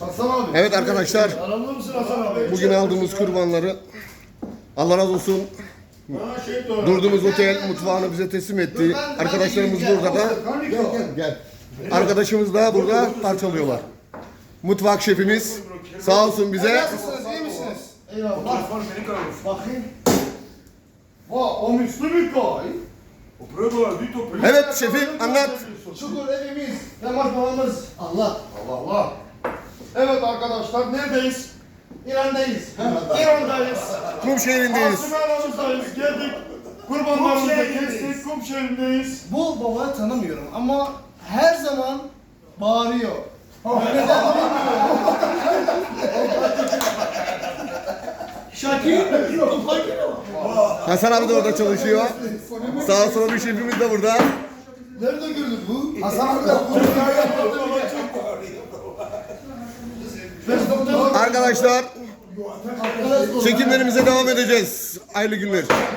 Hasan abi. Evet arkadaşlar Aramlı mısın Hasan abi? bugün aldığımız kurbanları Allah razı olsun Ha, şey doğru. durduğumuz otel mutfağını bize teslim etti. Arkadaşlarımız burada da Gel gel gel. arkadaşımız da burada parçalıyorlar. Mutfak şefimiz sağ olsun bize Nasılsınız iyi misiniz? Eyvallah. Bakayım. Va, o Müslüm'ü koy. Evet şefim anlat. Şükür evimiz, Kemal babamız. Allah. Allah Allah. Evet arkadaşlar neredeyiz? İran'dayız. İran'dayız. Kum şehrindeyiz. Geldik. Kurbanlarımızı da kestik. Kum şehrindeyiz. Bu babayı tanımıyorum ama her zaman bağırıyor. Neden bilmiyorum. Şakir, Hasan abi de orada çalışıyor. Sağ olsun bir şefimiz de burada. Nerede gördün bu? Hasan abi de Arkadaşlar çekimlerimize devam edeceğiz. Hayırlı günler.